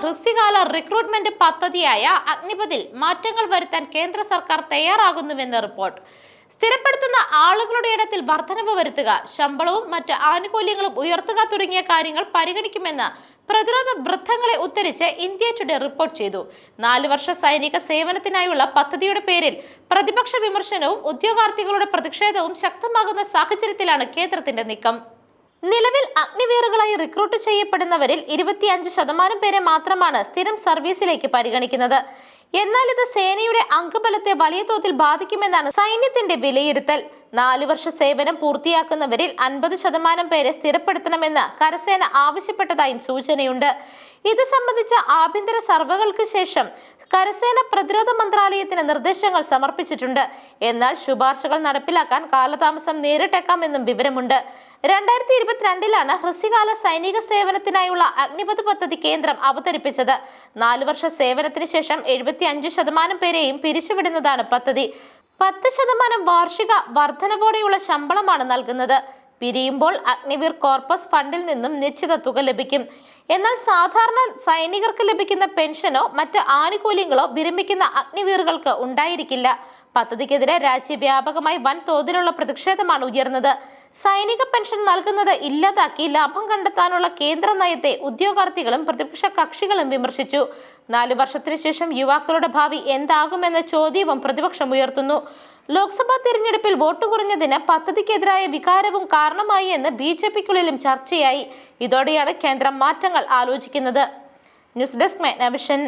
ഹ്രസ്വകാല റിക്രൂട്ട്മെന്റ് പദ്ധതിയായ അഗ്നിപഥിൽ മാറ്റങ്ങൾ വരുത്താൻ കേന്ദ്ര സർക്കാർ തയ്യാറാകുന്നുവെന്ന് റിപ്പോർട്ട്. സ്ഥിരപ്പെടുത്തുന്ന ആളുകളുടെ ഇടത്തിൽ വർധനവ് വരുത്തുക ശമ്പളവും മറ്റ് ആനുകൂല്യങ്ങളും ഉയർത്തുക തുടങ്ങിയ കാര്യങ്ങൾ പരിഗണിക്കുമെന്ന് പ്രതിരോധ വൃദ്ധങ്ങളെ ഉദ്ധരിച്ച് ഇന്ത്യ ടുഡേ റിപ്പോർട്ട് ചെയ്തു. നാല് വർഷ സൈനിക സേവനത്തിനായുള്ള പദ്ധതിയുടെ പേരിൽ പ്രതിപക്ഷ വിമർശനവും ഉദ്യോഗാർത്ഥികളുടെ പ്രതിഷേധവും ശക്തമാകുന്ന സാഹചര്യത്തിലാണ് കേന്ദ്രത്തിന്റെ നീക്കം. നിലവിൽ അഗ്നിവീറുകളായി റിക്രൂട്ട് ചെയ്യപ്പെടുന്നവരിൽ ഇരുപത്തിയഞ്ച് ശതമാനം പേരെ മാത്രമാണ് സ്ഥിരം സർവീസിലേക്ക് പരിഗണിക്കുന്നത്. എന്നാൽ ഇത് സേനയുടെ അംഗബലത്തെ വലിയ തോതിൽ ബാധിക്കുമെന്നാണ് സൈന്യത്തിന്റെ വിലയിരുത്തൽ. നാല് വർഷ സേവനം പൂർത്തിയാക്കുന്നവരിൽ അൻപത് ശതമാനം പേരെ സ്ഥിരപ്പെടുത്തണമെന്ന് കരസേന ആവശ്യപ്പെട്ടതായും സൂചനയുണ്ട്. ഇത് സംബന്ധിച്ച ആഭ്യന്തര സർവകൾക്ക് ശേഷം കരസേന പ്രതിരോധ മന്ത്രാലയത്തിന് നിർദ്ദേശങ്ങൾ സമർപ്പിച്ചിട്ടുണ്ട്. എന്നാൽ ശുപാർശകൾ നടപ്പിലാക്കാൻ കാലതാമസം നേരിട്ടേക്കാമെന്നും വിവരമുണ്ട്. രണ്ടായിരത്തി ഇരുപത്തിരണ്ടിലാണ് ഹ്രസ്വകാല സൈനിക സേവനത്തിനായുള്ള അഗ്നിപഥ് പദ്ധതി കേന്ദ്രം അവതരിപ്പിച്ചത്. നാലു വർഷ സേവനത്തിന് ശേഷം എഴുപത്തി അഞ്ച് ശതമാനം പേരെയും പിരിച്ചുവിടുന്നതാണ് പദ്ധതി. പത്ത് ശതമാനം വാർഷിക വർധനവോടെയുള്ള ശമ്പളമാണ് നൽകുന്നത്. പിരിയുമ്പോൾ അഗ്നിവീർ കോർപ്പസ് ഫണ്ടിൽ നിന്നും നിശ്ചിത തുക ലഭിക്കും. എന്നാൽ സാധാരണ സൈനികർക്ക് ലഭിക്കുന്ന പെൻഷനോ മറ്റ് ആനുകൂല്യങ്ങളോ വിരമിക്കുന്ന അഗ്നിവീറുകൾക്ക് ഉണ്ടായിരിക്കില്ല. പദ്ധതിക്കെതിരെ രാജ്യവ്യാപകമായി വൻ തോതിലുള്ള പ്രതിഷേധമാണ് ഉയർന്നത്. സൈനിക പെൻഷൻ നൽകുന്നത് ഇല്ലാതാക്കി ലാഭം കണ്ടെത്താനുള്ള കേന്ദ്ര നയത്തെ ഉദ്യോഗാർത്ഥികളും പ്രതിപക്ഷ കക്ഷികളും വിമർശിച്ചു. നാലു വർഷത്തിനു ശേഷം യുവാക്കളുടെ ഭാവി എന്താകുമെന്ന ചോദ്യവും പ്രതിപക്ഷം ഉയർത്തുന്നു. ലോക്സഭാ തിരഞ്ഞെടുപ്പിൽ വോട്ട് കുറഞ്ഞതിന് പദ്ധതിക്കെതിരായ വികാരവും കാരണമായി എന്ന് ബി ജെ പിക്കുള്ളിലും ചർച്ചയായി. ഇതോടെയാണ് കേന്ദ്രം മാറ്റങ്ങൾ ആലോചിക്കുന്നത്. News desk Megnavision.